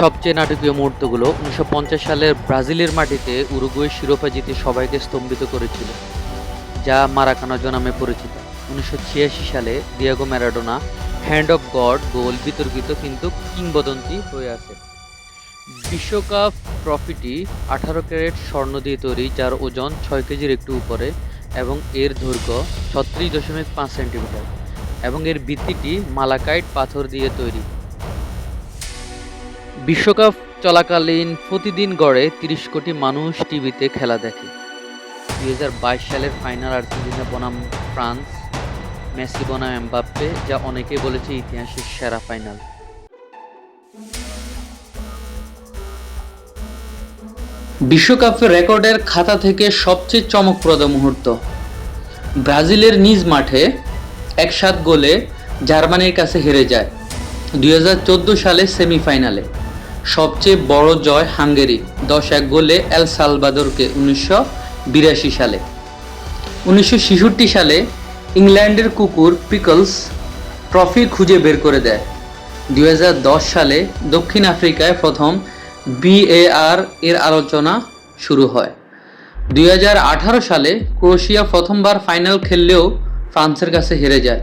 সবচেয়ে নাটকীয় মুহূর্তগুলো উনিশশো পঞ্চাশ সালের ব্রাজিলের মাটিতে উরুগুয়ে শিরোপা জিতে সবাইকে স্তম্ভিত করেছিল, যা মারাকানাজো নামে পরিচিত। উনিশশো ছিয়াশি সালে Diego Maradona hand of God goal বিতর্কিত কিন্তু কিংবদন্তি হয়ে আছে। বিশ্বকাপ ট্রফিটি আঠারো ক্যারেট স্বর্ণ দিয়ে তৈরি, যার ওজন ছয় কেজির একটু উপরে এবং এর দৈর্ঘ্য ছত্রিশ দশমিক পাঁচ সেন্টিমিটার এবং এর ভিত্তিটি মালাকাইট পাথর দিয়ে তৈরি। বিশ্বকাপ চলাকালীন প্রতিদিন গড়ে তিরিশ কোটি মানুষ টিভিতে খেলা দেখে। দুই হাজার বাইশ সালের ফাইনাল আর্জেন্টিনা বনাম ফ্রান্স, মেসি বনাম এমবাপ্পে, যা অনেকে বলেছে ইতিহাসের সেরা ফাইনাল। বিশ্বকাপের রেকর্ডের খাতা থেকে সবচেয়ে চমকপ্রদ মুহূর্ত। ব্রাজিলের নিজ মাঠে এক সাত গোলে জার্মানির কাছে হেরে যায়। দুই হাজার চোদ্দ সালে সেমিফাইনালে। সবচেয়ে বড় জয় হাঙ্গেরি দশ এক গোলে এল সালভাদোরকে উনিশশো বিরাশি সালে। উনিশশো ছেষট্টি সালে ইংল্যান্ডের কুকুর পিকলস ট্রফি খুঁজে বের করে দেয়। দুই হাজার দশ সালে দক্ষিণ আফ্রিকায় প্রথম বিএআর এর আলোচনা শুরু হয়। দুই হাজার আঠারো সালে ক্রোয়েশিয়া প্রথমবার ফাইনাল খেললেও ফ্রান্সের কাছে হেরে যায়।